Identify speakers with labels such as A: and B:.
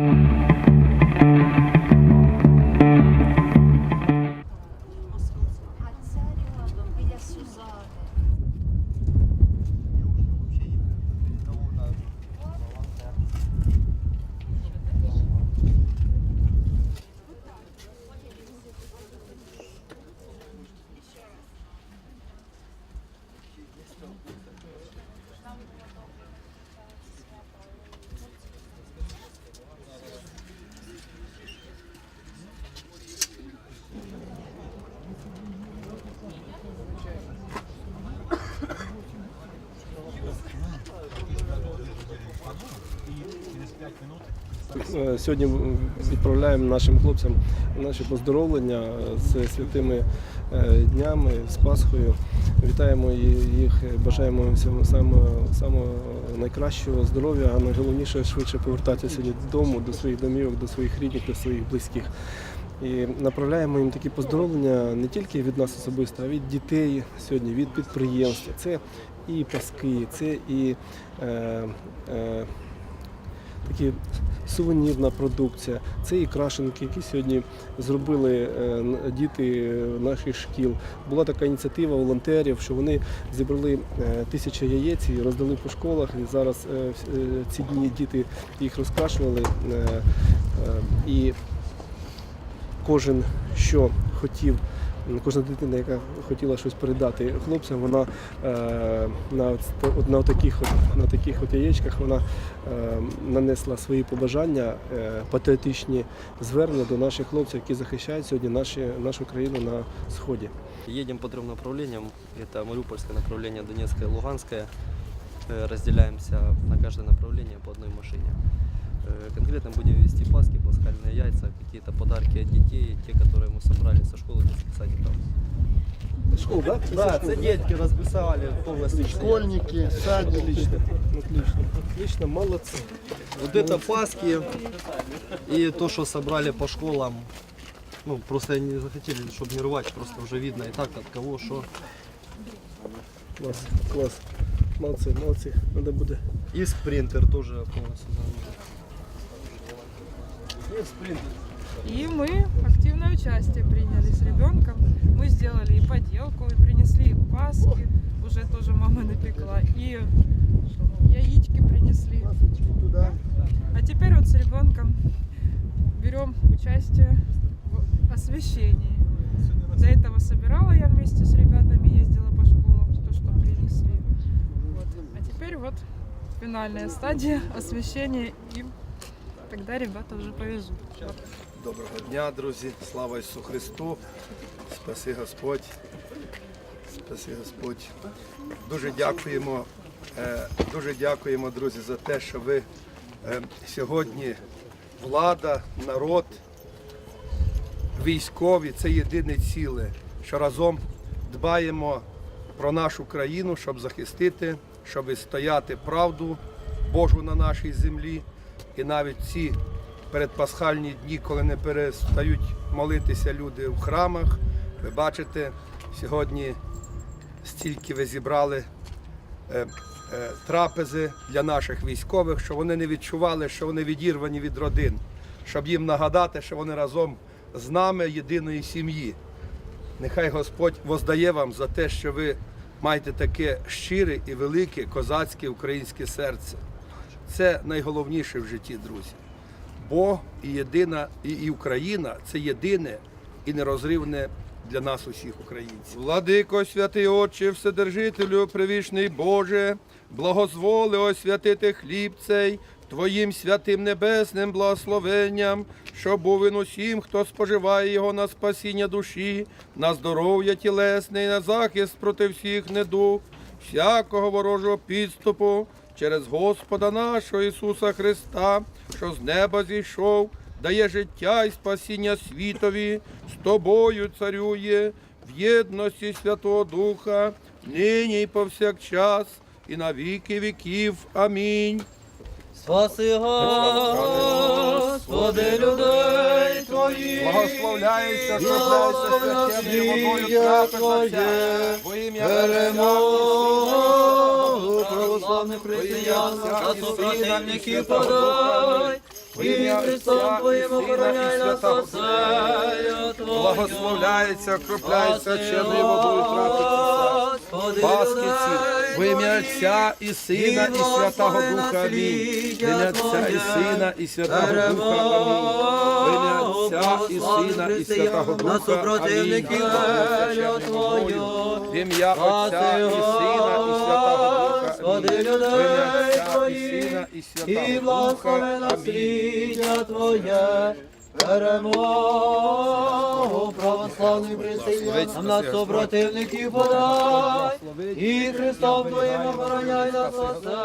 A: А це
B: Сьогодні відправляємо нашим хлопцям наші поздоровлення з святими е, днями, з Пасхою. Вітаємо їх, бажаємо їм самого, самого найкращого здоров'я, а найголовніше швидше повертатися додому, до своїх домівок, до своїх рідних, до своїх близьких. І направляємо їм такі поздоровлення не тільки від нас особисто, а від дітей сьогодні, від підприємств. Це і паски, це і е, е, такі сувенірна продукція, це і крашенки, які сьогодні зробили е, діти е, наших шкіл. Була така ініціатива волонтерів, що вони зібрали е, тисячу яєць і роздали по школах. І зараз ці дні діти їх розкрашували. е, І кожен, що хотів, кожна дитина, яка хотіла щось передати хлопцям, вона е, на, на, таких на таких от яєчках вона е, нанесла свої побажання, е, патріотичні звернення до наших хлопців, які захищають сьогодні наші, нашу країну на сході.
C: Едем по трем направлениям. Это Мариупольское направление, Донецкое, Луганское. Э, Разделяемся на каждое направление по одной машине. Э, Конкретно будем вести паски, пасхальные яйца, какие-то подарки от детей, те, которые мы собрали со школы детских садиков.
B: Школ, да?
C: Да, це детки расписали полностью.
D: Школьники, садики.
B: Отлично, отлично, отлично, молодцы.
C: Вот это паски и то, что собрали по школам. Ну, просто не захотели, чтобы не рвать, просто уже видно и так, от кого, что.
B: Клас, клас. Молодці, молодці. Надо буде.
C: И спринтер тоже полностью загружен. И
E: мы активное участие приняли с ребенком. Мы сделали и поделку, и принесли паски, уже тоже мама напекла, и яички принесли. А теперь вот с ребенком берем участие в освещении. До этого собирала я вместе с ребятами, ездила по школам, то, что принесли. Вот. А теперь вот финальная стадия освещения, и тогда ребята уже повезут.
F: Доброго дня, друзі! Слава Ісусу Христу! Спаси Господь! Спаси Господь! Дуже дякуємо, е, дуже дякуємо, друзі, за те, що ви е, сьогодні влада, народ, військові це єдине ціле, що разом дбаємо про нашу країну, щоб захистити, щоб відстояти правду Божу на нашій землі. І навіть ці передпасхальні дні, коли не перестають молитися люди в храмах, ви бачите, сьогодні стільки ви зібрали е, е, трапези для наших військових, що вони не відчували, що вони відірвані від родин, щоб їм нагадати, що вони разом з нами єдиної сім'ї. Нехай Господь воздає вам за те, що ви маєте таке щире і велике козацьке українське серце. Це найголовніше в житті, друзі. Бог і єдина, і, Україна це єдине і нерозривне для нас усіх українців. Владико, святий Отче, Вседержителю, привічний Боже, благозволи освятити хліб цей Твоїм святим небесним благословенням, щоб був він усім, хто споживає його на спасіння душі, на здоров'я тілесне і на захист проти всіх недуг, всякого ворожого підступу, через Господа нашого Ісуса Христа, що з неба зійшов, дає життя і спасіння світові, з тобою царює в єдності Святого Духа, нині і повсякчас, і на віки віків. Амінь.
C: Спаси Господи, людей Твоїх.
F: Благословляється, славляється священною водою трапеза во ім'я
C: Перемогу православних християн та супротивників подай.
F: І Сина і Святого Духа. Благословляється, окропляється черною водою трапиться. Паскиці, в ім'я Отця і Сина і Святого Духа. Амінь. В ім'я Отця і Сина і Святого Духа. Амінь. В ім'я Отця і Сина і Святого Духа. Амінь. В ім'я Отця і Сина і Святого Духа. Амінь. В ім'я Отця і Сина і Святого Духа. Амінь.
G: Перемогу православний християн, нам на супротивників подай, і Христом Твоїм обороняй нас осе.